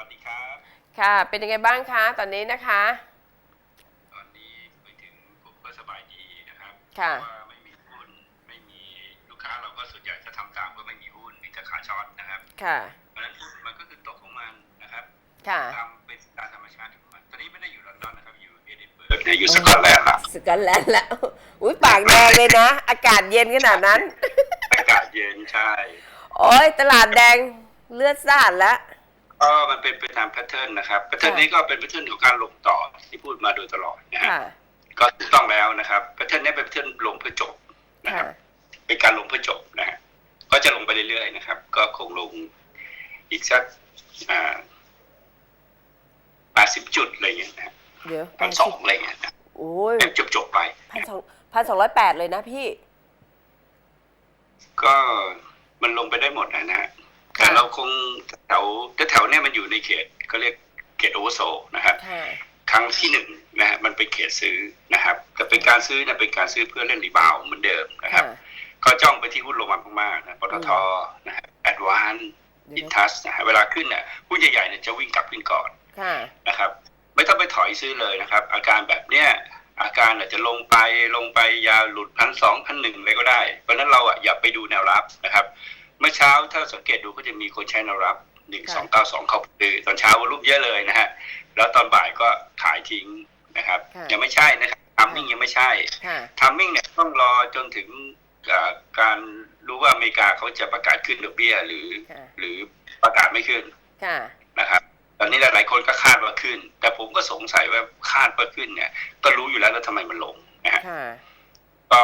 วัสดีครับ ค่ะ เป็นยังไงบ้างคะตอนนี้นะคะ ตอนนี้ไปถึงผมก็สบายดีนะครับค่ะเพราะว่าไม่มีหุ้นไม่มีลูกค้าเราก็ส่วนใหญ่จะทำตามก็ไม่มีหุ้นมีแต่ขาช็อตนะครับ ค่ะเพราะฉะนั้นหุ้นมันก็คือตกของมันนะครับ ค่ะตามเป็นตามธรรมชาติของมันตอนนี้ไม่ได้อยู่ลอนดอนนะครับอยู่เอดินเบิร์กเนี่ยอยู่สกอตแลนด์ละสกอตแลนด์แล้วอุ้ยปากแดงเลยนะ อากาศเย็นขนาดนั้น อากาศเย็นใช่โอ้ยตลาดแดงเลือดสาดแล้ว ก็มันเป็นไปตามแพทเทิร์นนะครับแพทเทิร์นนี้ก็เป็นแพทเทิร์นของการลงต่อที่พูดมาโดยตลอดนะฮะค่ะก็ถูกต้องแล้วนะครับแพทเทิร์นนี้เป็นแพทเทิร์นลงเพื่อจบนะครับค่ะเป็นการลงเพื่อจบนะฮะก็จะลงไปเรื่อยๆนะครับ ก็คงลงอีกสักแปดสิบจุดอะไรเงี้ยนะเดี๋ยวพันสองอะไรเงี้ยนะโอ้ยจบจบๆไปพันสองพันสองร้อยแปดเลยนะพี่ ก็มันลงไปได้หมดนะนะฮะ แต่ค่ะเราคงแถวแถวๆเนี้ยมันอยู่ในเขตก็เรียกเขตโอเวอร์โซนะครับค่ะครั้งที่หนึ่งนะฮะมันเป็นเขตซื้อนะครับ แต่เป็นการซื้อเนี่ยเป็นการซื้อเพื่อเล่นรีบาวด์เหมือนเดิมนะครับค่ะก็จ้องไปที่หุ้นลงมามากๆนะปตทนะฮะแอดวานเดี๋อิยนวนะทัสนะฮะเวลาขึ้นเนี่ยหุ้นใหญ่ๆเนี่ยจะวิ่งกลับขึ้นก่อนค่ะนะครับ ไม่ต้องไปถอยซื้อเลยนะครับ อาการแบบเนี้ยอาการอาจจะลงไปลงไปยาวหลุดพันสองพันหนึ่งอะไรก็ได้ เพราะฉะนั้นเราอะอย่าไปดูแนวรับนะครับ เมื่อเช้าถ้าสังเกตดูก็จะมีคนใช้แนวรับหนึ่งสองเก้าสองเข้าไปซื้อตอนเช้าวอลุ่มเยอะเลยนะฮะ แล้วตอนบ่ายก็ขายทิ้งนะครับค่ะยังไม่ใช่นะครับทัมมิ่งยังไม่ใช่ค่ะทัมมิ่งเนี่ยต้องรอจนถึงเอ่อการรู้ว่าอเมริกาเขาจะประกาศขึ้นดอกเบี้ยหรือค่ะหรือประกาศไม่ขึ้นค่ะนะครับตอนนี้หลายๆคนก็คาดว่าขึ้น แต่ผมก็สงสัยว่าคาดว่าขึ้นเนี่ย ก็รู้อยู่แล้วแล้วทำไมมันลงนะฮะค่ะก็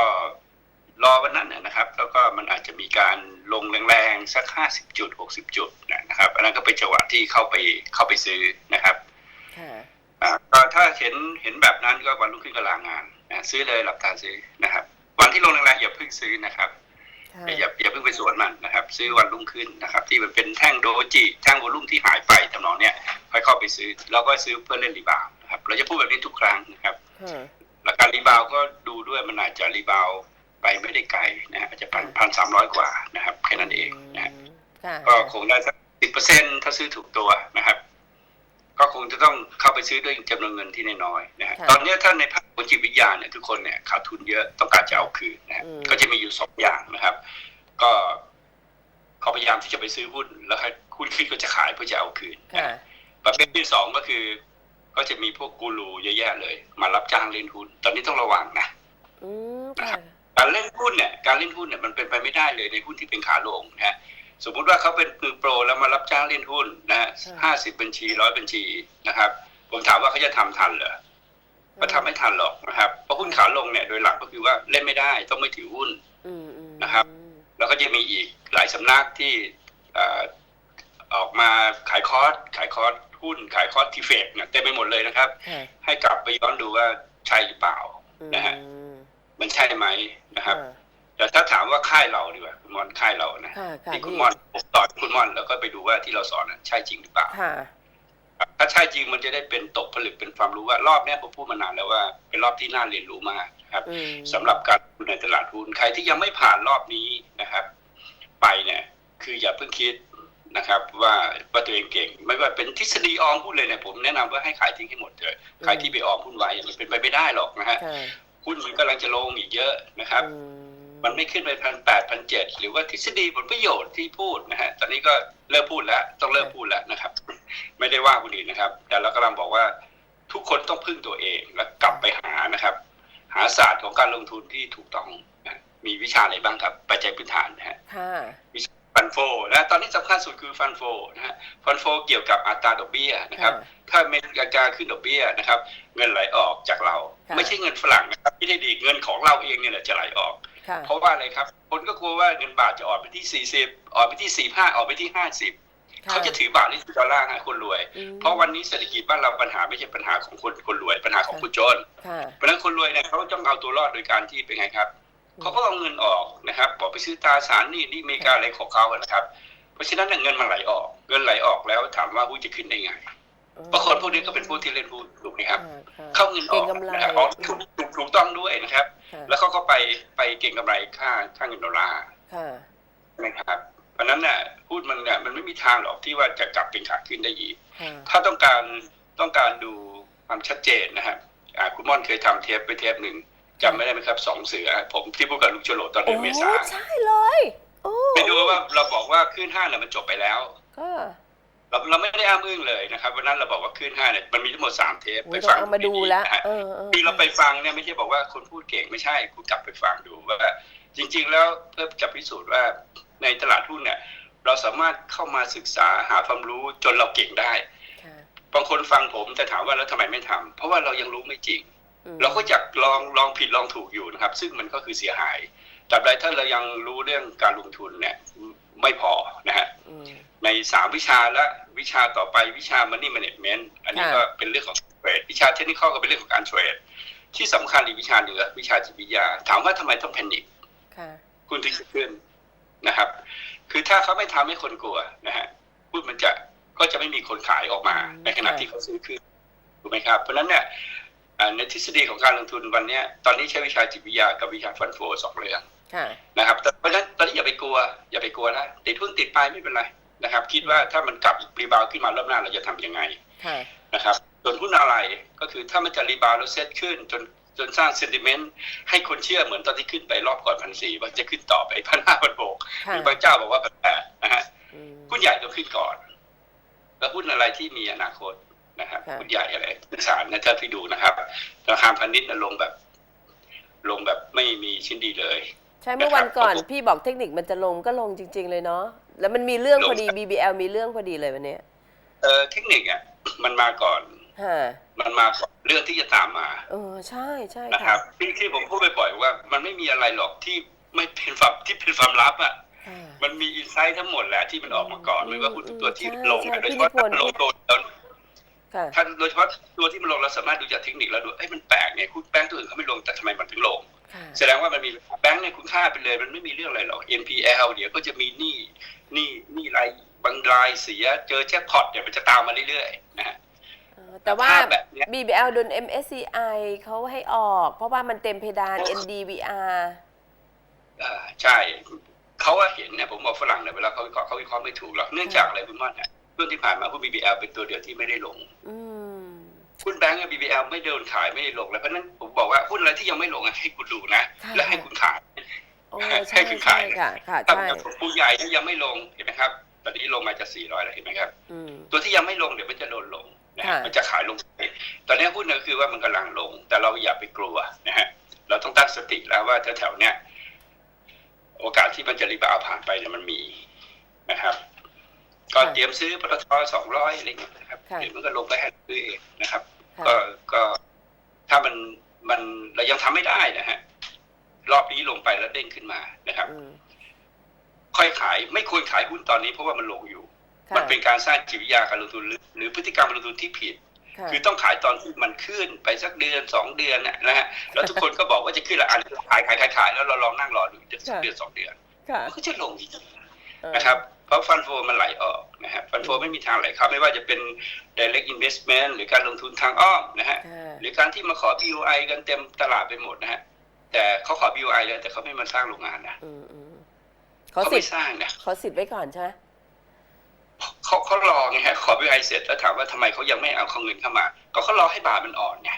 รอวันนั้นนะนะครับ แล้วก็มันอาจจะมีการลงแรงๆสักห้าสิบจุดหกสิบจุดนะครับ อันนั้นก็เป็นจังหวะที่เข้าไปเข้าไปซื้อนะครับค่ะอ่าก็ถ้าเห็นเห็นแบบนั้นก็วันรุ่งขึ้นก็ลางานนะซื้อเลยหลับตาซื้อนะครับ วันที่ลงแรงๆอย่าเพิ่งซื้อนะครับค่ะอย่าอย่าเพิ่งไปสวนมันนะครับ ซื้อวันรุ่งขึ้นนะครับ ที่มันเป็นแท่งโดจิแท่งวอลุ่มที่หายไปทำนองเนี้ยค่อยเข้าไปซื้อแล้วก็ซื้อเพื่อเล่นรีบาวด์นะครับ เราจะพูดแบบนี้ทุกครั้งนะครับค่ะหลักการรีบาวด์ก็ดูด้วยมันอาจจะรีบาวด์ ไปไม่ได้ไกลนะฮะอาจจะพันพันสามร้อยกว่านะครับแค่นั้นเองนะฮะค่ะก็คงได้สักสิบเปอร์เซ็นถ้าซื้อถูกตัวนะครับ ก็คงจะต้องเข้าไปซื้อด้วยจำนวนเงินที่น้อยๆนะฮะตอนเนี้ยถ้าในภาคของจิตวิทยาเนี่ยทุกคนเนี่ยขาดทุนเยอะต้องการจะเอาคืนนะฮะก็จะมีอยู่สองอย่างนะครับ ก็เขาพยายามที่จะไปซื้อหุ้น แล้วให้หุ้นขึ้นก็จะขายเพื่อจะเอาคืนนะค่ะฮะประเภทที่สองก็คือ ก็จะมีพวกกูรูเยอะแยะเลย มารับจ้างเล่นหุ้น ตอนนี้ต้องระวังนะอืมค่ะ การเล่นหุ้นเนี่ยการเล่นหุ้นเนี่ยมันเป็นไปไม่ได้เลยในหุ้นที่เป็นขาลงนะฮะสมมุติว่าเขาเป็นมือโปรแล้วมารับจ้างเล่นหุ้นนะฮะห้าสิบบัญชีร้อยบัญชีนะครับ ผมถามว่าเขาจะทำทันเหรอก็ทำไม่ทันหรอกนะครับเพราะหุ้นขาลงเนี่ยโดยหลักก็คือว่าเล่นไม่ได้ต้องไม่ถือหุ้นอืมอืมนะครับ แล้วก็จะมีอีกหลายสำนักที่เอ่อออกมาขายคอร์สขายคอร์สหุ้นขายคอร์สทีเฟกเนี่ยเต็มไปหมดเลยนะครับค่ะให้กลับไปย้อนดูว่าใช่หรือเปล่าอืมนะฮะ มันใช่ไหมนะครับค่ะแต่ถ้าถามว่าค่ายเราดีกว่าคุณมอนค่ายเรานะค่ะค่ะที่คุณพี่มอนผมสอนคุณมอนแล้วก็ไปดูว่าที่เราสอนน่ะใช่จริงหรือเปล่าค่ะครับถ้าใช่จริงมันจะได้เป็นตกผลึกเป็นความรู้ว่ารอบเนี้ยผมพูดมานานแล้วว่าเป็นรอบที่น่าเรียนรู้มากนะครับอืมสำหรับการลงทุนในตลาดหุ้นใครที่ยังไม่ผ่านรอบนี้นะครับ ไปเนี่ย คืออย่าเพิ่งคิดนะครับ ว่าว่าตัวเองเก่ง ไม่ว่าเป็นทฤษฎีออมหุ้นเลยเนี่ยผมแนะนำว่าให้ขายทิ้งให้หมดเลยใครที่ไปออมหุ้นไว้มันเป็นไปไม่ได้หรอกนะฮะค่ะ หุ้นมันกำลังจะลงอีกเยอะนะครับอืมมันไม่ขึ้นไปพันแปดพันเจ็ดหรือว่าทฤษฎีผลประโยชน์ที่พูดนะฮะตอนนี้ก็เลิกพูดแล้วต้องเลิกพูดแล้วนะครับ ไม่ได้ว่าคนอื่นนะครับ แต่เรากำลังบอกว่าทุกคนต้องพึ่งตัวเองแล้วกลับไปหานะครับ หาศาสตร์ของการลงทุนที่ถูกต้องนะมีวิชาอะไรบ้างครับ ปัจจัยพื้นฐานนะฮะค่ะฟั นโฟนะตอนนี้สำคัญสุดคือฟันโฟนะฮะฟันโฟเกี่ยวกับอัตราดอกเบี้ยนะครับค่ะถ้าอเมริกาขึ้นดอกเบี้ยนะครับ เงินไหลออกจากเราค่ะไม่ใช่เงินฝรั่งนะครับไม่ได้ดีเงินของเราเองเนี่ยแหละจะไหลออกค่ะเพราะว่าอะไรครับ คนก็กลัวว่าเงินบาทจะอ่อนไปที่ 40อ่อนไปที่ 45อ่อนไปที่ 50เขาจะถือบาทหรือถือดอลลาร์ให้คนรวยอืมเพราะวันนี้เศรษฐกิจบ้านเราปัญหาไม่ใช่ปัญหาของคนคนรวยปัญหาของคนจนค่ะเพราะฉะนั้นคนรวยเนี่ยเขาต้องเอาตัวรอดโดยการที่เป็นไงครับ เขาก็เอาเงินออกนะครับบอกไปซื้อตราสารหนี่ที่อเมริกาอะไรของเขาอะนะครับ เพราะฉะนั้นเงินมันไหลออกเงินไหลออกแล้วถามว่าหุ้นจะขึ้นได้ไงเพราะคนพวกนี้ก็เป็นผู้ที่เล่นหุ้นถูกไหมครับค่ะค่ะเข้าเงินออกเก็งกำไรนะครับออกถูกถูกถูกต้องด้วยนะครับค่ะแล้วเขาก็ไปไปเก็งกำไรค่าค่าเงินดอลลาร์ค่ะนะครับเพราะฉะนั้นเนี่ยหุ้นมันเนี่ยมันไม่มีทางหรอกที่ว่าจะกลับเป็นขาขึ้นได้อีกค่ะถ้าต้องการต้องการดูความชัดเจนนะครับอ่าคุณม่อนเคยทำเทปไปเทปหนึ่ง จำไม่ได้ไหมครับสองเสือ ผมที่พูดกับลุงโฉลดตอนโอ้เดือนเมษาใช่เลยโอ้ไปดูว่าเราบอกว่าขึ้นห้าเนี่ยมันจบไปแล้วก็เราเราไม่ได้อ้างอึ้งเลยนะครับวันนั้นเราบอกว่าขึ้นห้าเนี่ยมันมีทั้งหมดสามเทปโอ้ไปยต้อฟังงเอามาดูแล้วนะฮะเออเออที่เราไปฟังเนี่ยไม่ใช่บอกว่าคนพูดเก่งไม่ใช่คุณกลับไปฟังดูว่า จริง ๆ แล้วเพื่อจะพิสูจน์ว่าในตลาดหุ้นเนี่ย เราสามารถเข้ามาศึกษาหาความรู้จนเราเก่งได้ค่ะบางคนฟังผมแต่ถามว่าแล้วทำไมไม่ทำเพราะว่าเรายังรู้ไม่จริงอืม เราก็อยากลองลองผิดลองถูกอยู่นะครับ ซึ่งมันก็คือเสียหายตราบใดถ้าเรายังรู้เรื่องการลงทุนเนี่ยไม่พอนะฮะอืมในสามวิชาและวิชาต่อไปวิชา Money Management อันนี้ค่ะก็เป็นเรื่องของเทรดวิชาเทคนิคก็เป็นเรื่องของการเทรดที่สำคัญอีกวิชาหนึ่งก็วิชาจิตวิทยา ถามว่าทำไมต้องแพนิคค่ะคุณถึงจะขึ้นนะครับ คือถ้าเขาไม่ทำให้คนกลัวนะฮะพูดมันจะก็จะไม่มีคนขายออกมาอืมในขณะค่ะที่เขาซื้อขึ้นถูกไหมครับ เพราะฉะนั้นเนี่ยอ่า ในทฤษฎีของการลงทุนวันเนี้ยตอนนี้ใช้วิชาจิตวิทยากับวิชาฟันโฟสองเรื่องค่ะนะครับแต่เพราะฉะนั้นตอนนี้อย่าไปกลัว อย่าไปกลัวนะติดหุ้นติดไปไม่เป็นไรนะครับ คิดว่าถ้ามันกลับรีบาวด์ขึ้นมารอบหน้าเราจะทำยังไงค่ะนะครับส่วนหุ้นอะไรก็คือถ้ามันจะรีบาวด์แล้วเซตขึ้นจนจนสร้างเซนติเมนต์ให้คนเชื่อเหมือนตอนที่ขึ้นไปรอบก่อนพันสี่ว่าจะขึ้นต่อไปพันห้าพันหกหค่ะรือบางเจ้าบอกว่าพันแปดนะฮะอืมหุ้นใหญ่ต้องขึ้นก่อน แล้วหุ้นอะไรที่มีอนาคต นะครับค่ะหุ้นใหญ่อะไรสารนะถ้าที่ดูนะครับราคาพาณิชย์น่ะลงแบบ ลงแบบไม่มีชิ้นดีเลย ใช่เมื่อวันก่อนนะครับพี่บอกเทคนิคมันจะลงก็ลงจริง ๆ เลยเนาะแล้วมันมีเรื่องลงพอดี BBL มีเรื่องพอดีเลยวันเนี้ยเออเทคนิคอะมันมาก่อนฮะมันมาก่อนเรื่องที่จะตามมา เออใช่ใช่นะคค่ะรับที่ที่ผมพูดบ่อยๆว่า มันไม่มีอะไรหรอกที่ไม่เป็นความที่เป็นความลับอะค่ะมันมีอินไซต์ทั้งหมดแหละที่มันออกมาก่อนอืมไม่ว่าหุ้นทุกตัวที่ใช่ลงใช่โดยเฉพาะพี่นิพนธ์ถ้าลงโดน แล้วค่ะถ้าโดยเฉพาะตัวที่มันลงเราสามารถดูจากเทคนิคแล้วดูเอ้ยมันแปลกเนี่ยหุ้นแบงก์ตัวอื่นเขาไม่ลงแต่ทำไมมันถึงลงค่ะแสดงว่ามันมีแบงก์เนี่ยคุณค่าไปเลย มันไม่มีเรื่องอะไรหรอก NPL เดี๋ยวก็จะมีหนี้หนี้หนี้รายบางรายเสียเจอแจ็คพอตเนี่ยมันจะตามมาเรื่อยๆนะฮะเออแต่ว่าภาพแบบเนี้ย BBL โดน MSCI เขาให้ออก เพราะว่ามันเต็มเพดาน NDVR อ่าใช่เขาว่าเห็นเนี่ยผมบอกฝรั่งเนี่ยเวลาเขาวิเคราะห์เขาวิเคราะห์ไม่ถูกหรอกเนื่องจากอะไรคุณม่อนเนี่ย ช่วงที่ผ่านมาหุ้น BBL เป็นตัวเดียวที่ไม่ได้ลงอืมหุ้นแบงก์กับ BBL ไม่โดนขายไม่ได้ลงเลยเพราะฉะนั้นผมบอกว่าหุ้นอะไรที่ยังไม่ลงอะให้คุณดูนะค่ะและให้คุณขายโอ้ให้ใช่คุณใช่ขายค่ะค่ะถ้าใช่แบบปูใหญ่ที่ยังไม่ลงเห็นไหมครับ ตอนนี้ลงมาจะ 400 แล้วเห็นไหมครับอืมตัวที่ยังไม่ลงเดี๋ยวมันจะโดนลงนะฮะค่ะมันจะขายลงไปตอนนี้หุ้นก็คือว่ามันกำลังลง แต่เราอย่าไปกลัวนะฮะเราต้องตั้งสติแล้วว่าแถวๆเนี้ยโอกาสที่มันจะรีบาวผ่านไปเนี่ยมันมีนะครับ ก็เตรียมซื้อปตทสองร้อยอะไรเงี้ยนะครับค่ะเดี๋ยวมันก็ลงไปให้ซื้อเองนะครับค่ะก็ก็ถ้ามันมันเรายังทำไม่ได้นะฮะรอบนี้ลงไปแล้วเด้งขึ้นมานะครับอืมค่อยขายไม่ควรขายหุ้นตอนนี้เพราะว่ามันลงอยู่ค่ะมันเป็นการสร้างจิตวิทยาการลงทุนหรือหรือพฤติกรรมการลงทุนที่ผิดค่ะคือต้องขายตอนที่มันขึ้นไปสักเดือนสองเดือนน่ะนะฮะแล้วทุกคนก็บอกว่าจะขึ้นละอันขายขายขายขายแล้วเราลองนั่งรอดูจะสักเดือนสองเดือนค่ะมันก็จะลงจริงเออๆนะครับ เพราะฟันโฟมันไหลออกนะฮะฟันโฟไม่มีทางไหลเข้าไม่ว่าจะเป็น direct investment หรือการลงทุนทางอ้อมนะฮะค่ะหรือการที่มาขอ BOI กันเต็มตลาดไปหมดนะฮะแต่เขาขอ BOI แล้วแต่เขาไม่มาสร้างโรงงานนะอืมอืมเขาเขาสิทไม่ธิ์สร้างนะเขาสิทธิ์ไว้ก่อนใช่ไหมเขาเขารอไงฮะขอ BOI เสร็จแล้วถามว่าทำไมเขายังไม่เอาเขาเงินเข้ามา ก็เขารอให้บาทมันอ่อนไง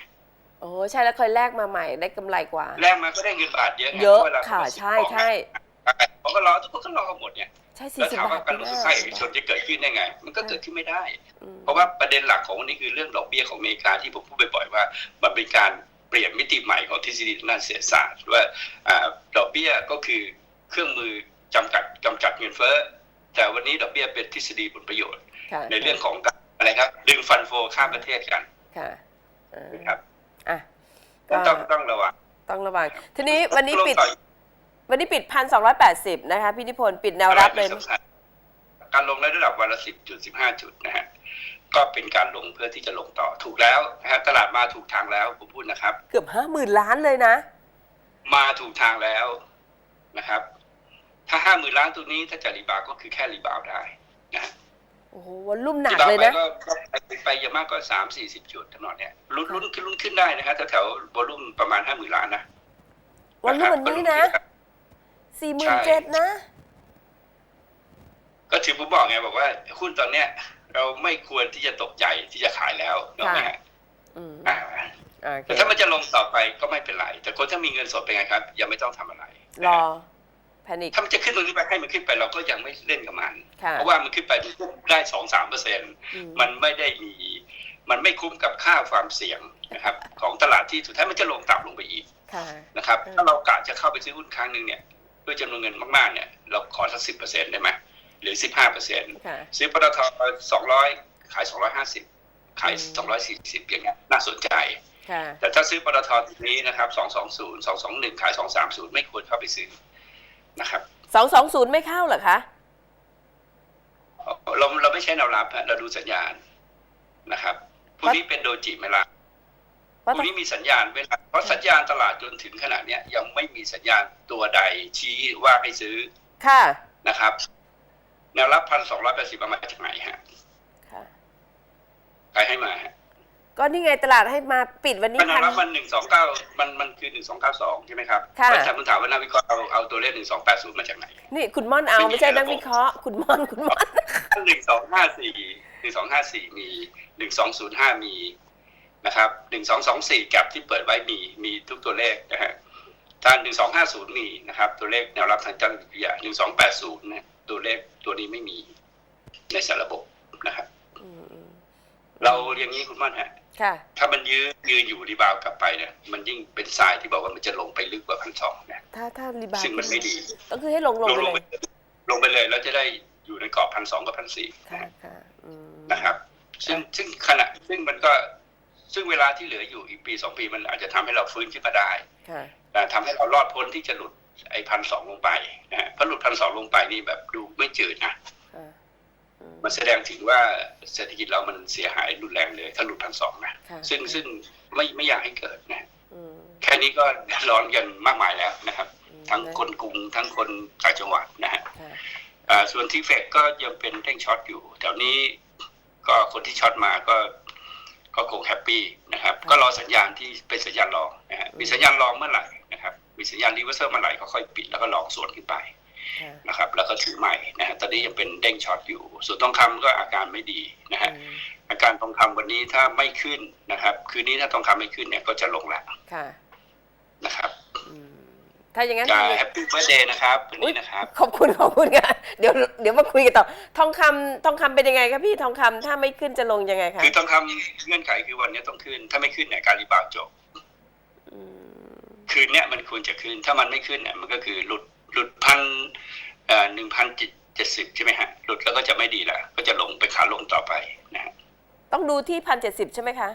โอ้ใช่แล้วเคยแลกมาใหม่ได้กำไรกว่าแรกมาก็ได้เงินบาทเยอะไงเยอะพราวลาค่ะเขาซื้อใช่ของใช่ เขาก็รอทุกคนก็รอหมดเนี่ยใช่สี่แล้วสิบถามบาว่าทการลงทุนภาคเอกชนจะเกิดขึ้นได้ไง มันก็เกิดขึ้นไม่ได้ อืมเพราะว่าประเด็นหลักของวันนี้คือเรื่องดอกเบี้ยของอเมริกาที่ผมพูดบ่อยๆว่า มันเป็นการเปลี่ยนมิติใหม่ของทฤษฎีทางด้านเศรษฐศาสตร์ว่าอ่าดอกเบี้ยก็คือเครื่องมือจำกัดกำจัดเงินเฟ้อแต่วันนี้ดอกเบี้ยเป็นทฤษฎีผลประโยชน์ ค่ะในเรื่องของการอะไรครับ ดึงฟันโฟข้ามประเทศกันค่ะเออนะครับอะต้ก็องต้องต้องระวัง ต้องระวังทีนี้วันนี้ปิดลงต่อ วันนี้ปิดพันสองร้อยแปดสิบนะคะพี่นิพนธ์ปิดแนวรับเลยอะไรที่สำคัญการลงในระดับวันละสิบจุดสิบห้าจุดนะฮะก็เป็นการลงเพื่อที่จะลงต่อถูกแล้วนะฮะตลาดมาถูกทางแล้วผมพูดนะครับ เกือบห้าหมื่นล้านเลยนะ มาถูกทางแล้วนะครับ ถ้าห้าหมื่นล้านตัวนี้ถ้าจะรีบาวด์ก็คือแค่รีบาวด์ได้นะฮะ โอ้โหวันลุ่มหนัรีกบาวเลด์ยไปนะก็ก็ไปไปอย่างมากก็สามสี่สิบจุดถนนเนี่ยลุ้นลุ้นขึ้นลุ้นขึ้นได้นะครับแถวๆวอลุ่มประมาณห้าหมื่นล้านนะวันลุ่มวันนี้นะ สี่หมื่นเจ็ดนะ ก็ถือผมบอกไงบอกว่า หุ้นตอนเนี้ย เราไม่ควรที่จะตกใจที่จะขายแล้วถูกไหมฮะอืมอ่าโอเคแต่ถ้ามันจะลงต่อไปก็ไม่เป็นไร แต่คนถ้ามีเงินสดเป็นไงครับ ยังไม่ต้องทำอะไรรอแพนิคถ้ามันจะขึ้นตรงนี้ไปให้มันขึ้นไปเราก็ยังไม่เล่นกับมันค่ะเพราะว่ามันขึ้นไปมันก็ได้สองสามเปอร์เซ็นต์อืมมันไม่ได้มี มันไม่คุ้มกับค่าความเสี่ยงนะครับ ของตลาดที่สุดท้ายมันจะลงต่ำลงไปอีกค่ะนะครับอืมถ้าเรากะจะเข้าไปซื้อหุ้นครั้งหนึ่งเนี่ย ด้วยจำนวนเงินมากๆเนี่ยเราขอสักสิบเปอร์เซ็นต์ได้ไหมหรือสิบห้าเปอร์เซ็นต์ค่ะซื้อปตทสองร้อยขายสองร้อยห้าสิบขายอืมสองร้อยสี่สิบอย่างเงี้ยน่าสนใจค่ะแต่ถ้าซื้อปตทตรงนี้นะครับสองสองศูนย์สองสองหนึ่งขายสองสามศูนย์ไม่ควรเข้าไปซื้อนะครับสองสองศูนย์ไม่เข้าเหรอคะเราเราไม่ใช้แนวรับฮะเราดูสัญญาณนะครับพวกนี้เป็นโดจิไหมล่ะ ว่าพวกนี้มีสัญญาณเวลาเพราะสัญญาณตลาดจนถึงขนาดเนี้ยยังไม่มีสัญญาณตัวใดชี้ว่าให้ซื้อ ค่ะ นะครับ แนวรับพันสองร้อยแปดสิบมาจากไหนฮะค่ะใครให้มาฮะก็นี่ไงตลาดให้มาปิดวันนี้มันแนพัวนรับมันหนึ่งสองเก้ามันมันคือหนึ่งสองเก้าสองใช่ไหมครับค่ะแล้วถามคุณถามว่านักวิเคราะห์เอาเอาตัวเลขหนึ่งสองแปดศูนย์มาจากไหน นี่คุณม่อนเอาไม่มีไม่ใช่ใครนักระบุวิเคราะห์คุณม่อนคุณม่อนหนึ่งสองห้าสี่หนึ่งสองห้าสี่มีหนึ่งสองศูนย์ห้ามี นะครับหนึ่งสองสองสี่แกลบที่เปิดไว้มีมีทุกตัวเลขนะฮะถ้าหนึ่งสองห้าศูนย์มีนะครับตัวเลขแนวรับทางจังหวัดวิทยาหนึ่งสองแปดศูนย์เนี่ยตัวเลขตัวนี้ไม่มีในสารระบบนะครับอืมอืมเราอย่างนี้คุณม่อนฮะค่ะถ้ามันยืนยืนอยู่รีบาวกลับไปเนี่ยมันยิ่งเป็นทรายที่บอกว่ามันจะลงไปลึกกว่าพันสองนะถ้าถ้ารีบาวซึ่งมันไม่ดี ก็คือให้ลงลงลงไปลงเลไปยลงไปเลยแล้วจะได้อยู่ในกรอบพันสองกับพันสี่ค่ะค่ะอืมนะครับ ซึ่งซึ่งขณะซึ่งมันก็ ซึ่งเวลาที่เหลืออยู่อีกปีสองปีมันอาจจะทำให้เราฟื้นขึ้นมาได้ค่ะนะทำให้เรารอดพ้นที่จะหลุดไอ้พันสองลงไปนะฮะเพราะหลุดพันสองลงไปนี่แบบดูไม่จืดนะค่ะอืมมันแสดงถึงว่าเศรษฐกิจเรามันเสียหายรุนแรงเลย ถ้าหลุดพันสองนะค่ะซึ่งซึ่งไม่ไม่อยากให้เกิดนะอืมแค่นี้ก็เดือดร้อนกันมากมายแล้วนะครับอืมทั้งคนกรุงทั้งคนต่างจังหวัดนะฮะค่ะอ่าส่วนที่เฟกก็ยังเป็นเร่งช็อตอยู่แถวนี้ก็คนที่ช็อตมาก็ ก็คงแฮปปี้นะครับ ก็รอสัญญาณที่เป็นสัญญาณรองนะฮะมีสัญญาณรองเมื่อไหร่นะครับ มีสัญญาณรีเวอร์เซอร์เมื่อไหร่ก็ค่อยปิดแล้วก็ลองสวนขึ้นไปค่ะนะครับ แล้วก็ถือใหม่นะฮะตอนนี้ยังเป็นเด้งช็อตอยู่ ส่วนทองคำก็อาการไม่ดีนะฮะอืมอาการทองคำวันนี้ถ้าไม่ขึ้นนะครับ คืนนี้ถ้าทองคำไม่ขึ้นเนี่ยก็จะลงแล้วค่ะนะครับอืม ถ้าอย่างนั้นจะทำไงแฮปปี้เบิร์ดเดย์นะครับวันนี้นะครับ ขอบคุณขอบคุณค่ะเดี๋ยวเดี๋ยวมาคุยกันต่อ ทองคำทองคำเป็นยังไงครับพี่ทองคำถ้าไม่ขึ้นจะลงยังไงคะคือทองคำเงื่อนไขคือวันนี้ต้องขึ้น ถ้าไม่ขึ้นเนี่ยการรีบาวด์จบอืมคืนเนี้ยมันควรจะขึ้น ถ้ามันไม่ขึ้นเนี่ยมันก็คือหลุดหลุดพันเอ่อหนึ่งพันเจ็ดสิบใช่ไหมฮะหลุดแล้วก็จะไม่ดีละก็จะลงไปขาลงต่อไปนะฮะต้องดูที่พันเจ็ดสิบใช่ไหมคะ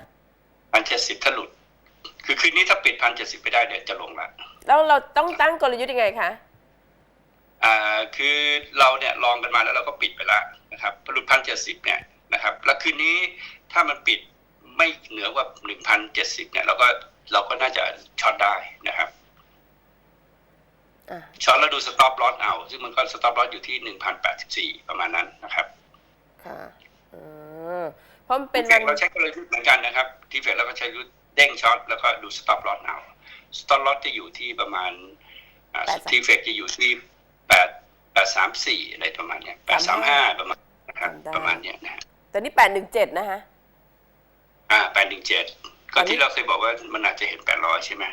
พันเจ็ดสิบถ้าหลุด คือคืนนี้ถ้าปิดพันเจ็ดสิบไปได้เนี่ยจะลงละแล้วเราต้องตั้งกลยุทธ์ยังไงคะอ่าคือเราเนี่ยลองกันมาแล้วเราก็ปิดไปแล้วนะครับพอหลุดพันเจ็ดสิบเนี่ยนะครับ แล้วคืนนี้ถ้ามันปิดไม่เหนือกว่าหนึ่งพันเจ็ดสิบเนี่ยเราก็เราก็น่าจะช็อตได้นะครับอะช็อตแล้วดูสต็อปลอสเอา ซึ่งมันก็สต็อปลอสอยู่ที่หนึ่งพันแปดสิบสี่ประมาณนั้นนะครับ ค่ะเออเพราะมันเป็นเฟวักนเราใช้กลยุทธ์เหมือนกันนะครับ ที่เฟกเราก็ใช้กลยุทธ์ เด้งช็อตแล้วก็ดูสต็อปลอสเอาสต็อปลอสจะอยู่ที่ประมาณอ่าที่เฟกจะอยู่ที่แปดแปดสามสี่อะไรประมาณเนี้ยแปดสามห้าประมาณนะครับประมาณเนี้ยนะฮะแต่นี่แปดหนึ่งเจ็ดนะคะอ่าแปดหนึ่งเจ็ดก็ที่เราเคยบอกว่ามันอาจจะเห็นแปดร้อยใช่ไหม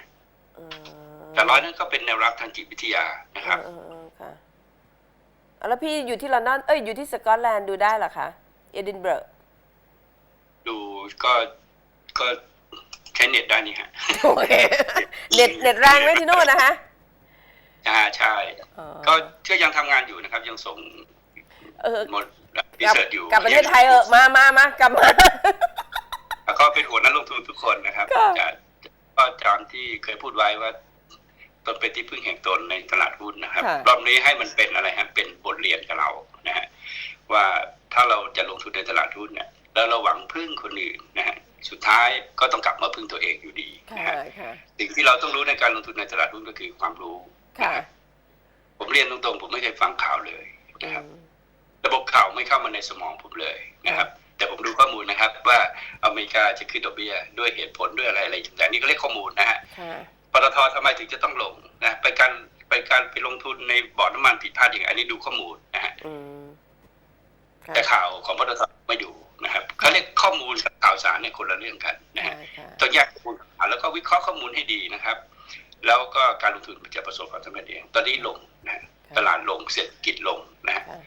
เออแปดร้อยนั่นก็เป็นแนวรับทางจิตวิทยานะครับเออเออเออค่ะอะแล้วพี่อยู่ที่ลอนดอนเอ้ยอยู่ที่สกอตแลนด์ดูได้เหรอคะเอดินบะระดูก็ก็ ใช้เน็ตได้นี่ฮะโอเคเน็ตเน็ตแรงไหมที่โน่นนะคะอ่าใช่อ๋อก็ก็ยังทำงานอยู่นะครับ ยังส่งเออหมดรีกลับเสิร์ชอยู่กลับประเทศไทยเออะมามามากลับมาแล้วก็เป็นหัวนักลงทุนทุกคนนะครับค่ะจะก็ตามที่เคยพูดไว้ว่าตนเป็นที่พึ่งแห่งตนในตลาดหุ้นนะครับค่ะรอบนี้ให้มันเป็นอะไรฮะเป็นบทเรียนกับเรานะฮะว่าถ้าเราจะลงทุนในตลาดหุ้นเนี่ยแล้วเราหวังพึ่งคนอื่นนะฮะ สุดท้ายก็ต้องกลับมาพึ่งตัวเองอยู่ดีนะค่ะฮะค่ะสิ่งที่เราต้องรู้ในการลงทุนในตลาดหุ้นก็คือความรู้ค่ะนะฮะผมเรียนตรงๆผมไม่เคยฟังข่าวเลยอืนะครับมระบบข่าวไม่เข้ามาในสมองผมเลยนะครับ แต่ผมดูข้อมูลนะครับ ว่าอเมริกาจะขึ้นดอกเบี้ยด้วยเหตุผลด้วยอะไรอะไรต่างๆนี่ก็เรียกข้อมูลนะฮะค่ะปตททำไมถึงจะต้องลงนะไปการไปการไปลงทุนในบ่อน้ำมันผิดพลาดอย่างไรอันนี้ดูข้อมูลนะฮะอืมค่ะแต่ข่าวของปตทไม่ดู นะครับเขาเรียกข้อมูลกับข่าวสารเนี่ยคนละเรื่องกันนะค่ะฮะค่ะต้องแยกข้อมูลกับข่าวแล้วก็วิเคราะห์ข้อมูลให้ดีนะครับ แล้วก็การลงทุนมันจะประสบความสำเร็จเองตอนนี้ลงนะฮะตลาดลงเศรษฐกิจลงนะฮะค่ะ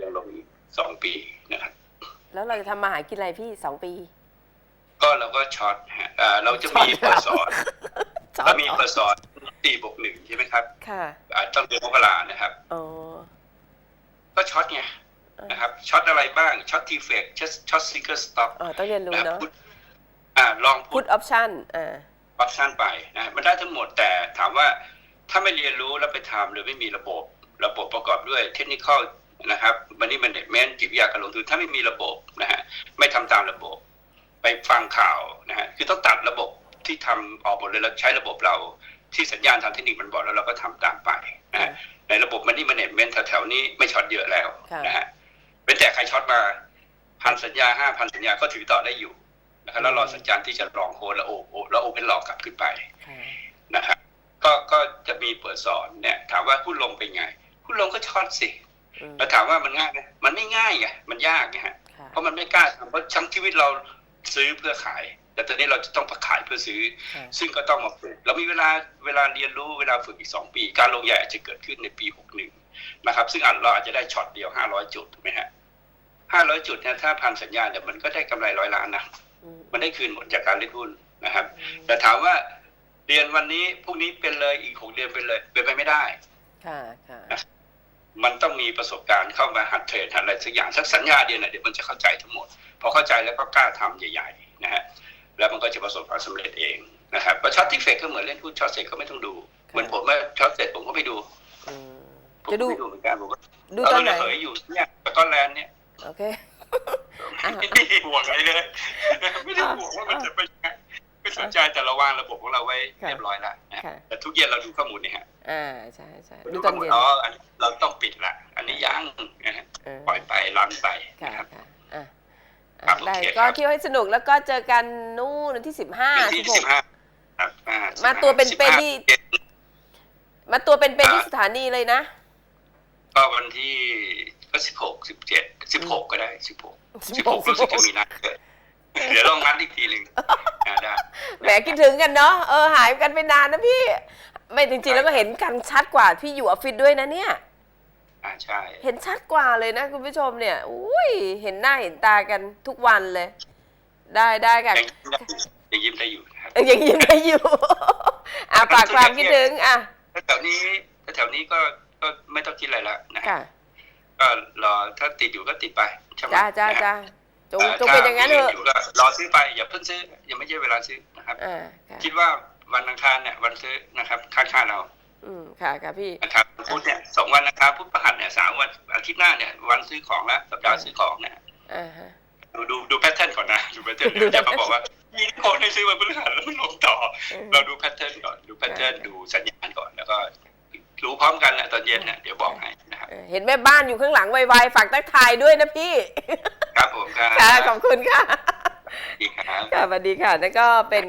ยังลงอีกสองปีนะครับแล้วเราจะทำมาหากินอะไรพี่สองปี ก็เราก็ช็อตฮะเอ่อเราจะมีเปิดสอนช็อตเรามีเปิดสอนตีบวกหนึ่งใช่ไหมครับ ค่ะอ่าต้องเดือนมกรานะครับอ๋อก็ช็อตไงเออ นะครับช็อตอะไรบ้างช็อตทีเฟกช็อตช็อตซิงเกิลสต็อกอ๋อต้องเรียนรู้นะเนาะพูดอ่าลองพูพุดทออปชั่นอ่าออปชันไปนะมันได้ทั้งหมดแต่ถามว่าถ้าไม่เรียนรู้แล้วไปทำหรือไม่มีระบบ ระบบประกอบด้วยเทคนิคอลนะครับมันนี่มันเมนจิตวิทยาการลงทุนถ้าไม่มีระบบนะฮะไม่ทำตามระบบ ไปฟังข่าวนะฮะคือต้องตัดระบบที่ทำออกหมดเลยแล้วใช้ระบบเราที่สัญญาณทางเทคนิคมันบอกแล้วเราก็ทำตามไปนะฮะในระบบมันนี่มันเมนแถวๆนี้ไม่ช็อตเยอะแล้วนะฮะ เป็นแต่ใครช็อตมาพันสัญญาห้าพันสัญญาก็ถือต่อได้อยู่นะครับแล้วรอสัญญาณที่จะลองโฮแล้วโอโอแล้วโอเป็นหลอกกลับขึ้นไปค่ะนะครับก็ก็จะมีเปิดสอนเนี่ย ถามว่าหุ้นลงเป็นไงหุ้นลงก็ช็อตสิอืมแล้วถามว่ามันง่ายไหมมันไม่ง่ายไงมันยากไงฮะค่ะเพราะมันไม่กล้าทำเพราะทั้งชีวิตเราซื้อเพื่อขาย แต่ตอนนี้เราจะต้องขายเพื่อซื้อค่ะซึ่งก็ต้องมาฝึกเรามีเวลาเวลาเรียนรู้เวลาฝึกอีกสองปี การลงใหญ่อาจจะเกิดขึ้นในปีหกหนึ่งนะครับ ซึ่งอาจเราอาจจะได้ช็อตเดียวห้าร้อยจุดถูกไหมฮะ ห้าร้อยจุดเนี่ยถ้าพันสัญญาเนี่ยมันก็ได้กำไรร้อยล้านนะอืมมันได้คืนหมดจากการเล่นหุ้นนะครับอืมแต่ถามว่าเรียนวันนี้พรุ่งนี้เป็นเลยอีกหกเดือนเป็นเลย เป็นไปไม่ได้ค่ะค่ะมันต้องมีประสบการณ์เข้ามาหัดเทรดหัดอะไรสักอย่างสักสัญญาเดียวน่ะเดี๋ยวมันจะเข้าใจทั้งหมดพอเข้าใจแล้วก็กล้าทำใหญ่ๆนะฮะแล้วมันก็จะประสบความสำเร็จเองนะครับช็อตที่เฟกก็เหมือนเล่นหุ้นช็อตเสร็จก็ไม่ต้องดูเหมือนผมว่าช็อตเสร็จผมก็ไปดูอืมผมจะดูก็ไปดูเหมือนกันผมก็ดูเอตออนไหนเหยอยู่เนี่ยแต่ก็แลนด์เนี่ย โอเคอะไม่ได้ห่วงอะไรเลย ไม่ได้ห่วงว่ามันจะเป็นยังไงไม่สนใจแต่เราวางระบบของเราไว้เรียบร้อยแล้วนะฮะค่ะแต่ทุกเย็นเราดูข้อมูลเนี่ยฮะอ่าใช่ใช่ดูดูตข้ออนมูลเย็นอ๋ออันเราต้องปิดละอันนี้ยังนะฮะเออปล่อยไปรันไปค่ะนะครับค่ะอะครัอะบได้โอเคก็ครับเที่ยวให้สนุกแล้วก็เจอกันนู่นวันที่สิบห้าเป็นสิที่บหสิกบห้าครับอ่มาตัวเป็นๆ15ที่เจ็ดมาตัวเป็นๆที่สถานีเลยนะ ก็วันที่ ก็สิบหกสิบเจ็ดสิบหกก็ได้สิบหกสิบหก16รู้สึกจะมีนัดเกิดเดี๋ยวลองนัดอีกทีหนึ่งอ่าได้แหมคิดถึงกันเนาะเออหายกันไปนานนะพี่ ไม่จริงๆแล้วก็เห็นกันชัดกว่าพี่อยู่ออฟฟิศด้วยนะเนี่ยอ่าใช่ เห็นชัดกว่าเลยนะคุณผู้ชมเนี่ยอุ้ยเห็นหน้าเห็นตากันทุกวันเลย ได้ได้ค่ะยังยิ้มได้อยู่นะครับเออยังยิ้มได้อยู่อะฝากความคิดถึงอะแถวนี้แถวนี้ก็ก็ไม่ต้องคิดอะไรแล้วนะค่ะ ก็รอถ้าติดอยู่ก็ติดไปใช่ไหมจ้าจ้านะจ้าจงอ่จงเป็นอย่างนั้นเถอะถ้ามียู่ก็รอซื้อไปอย่าเพิ่งซื้อยังไม่ใช่เวลาซื้อนะครับอ่าค่ะคิดว่าวันอังคารเนี่ยวันซื้อนะครับค่าค่าเรา อืมค่ะค่ะพี่นะครับพุธเนี่ยสองวันนะครับพุธประหัสเนี่ยสามวันอาทิตย์หน้าเนี่ย วันซื้อของแล้วสัปดาห์ซื้อของเนี่ยอ่าฮะดูดูดูแพทเทิร์นก่อนนะดูแพทเทิร์นเดี๋ยวจะมาบอกว่ามีคนให้ซื้อวันพฤหัสแล้วมันลงต่อเออเราดูแพทเทิร์นก่อนดูแพทเทิร์นดูสัญญาณก่อนแล้วก็ รู้พร้อมกันแหละตอนเย็นเนี่ยเดี๋ยวบอกให้นะครับเออเห็นแม่บ้านอยู่ข้างหลังไวๆฝากทักทายด้วยนะพี่ ครับผมครับค่ะขอบคุณค่ะ ดีครับ ค่ะสวัสดีค่ะนั่นก็เป็น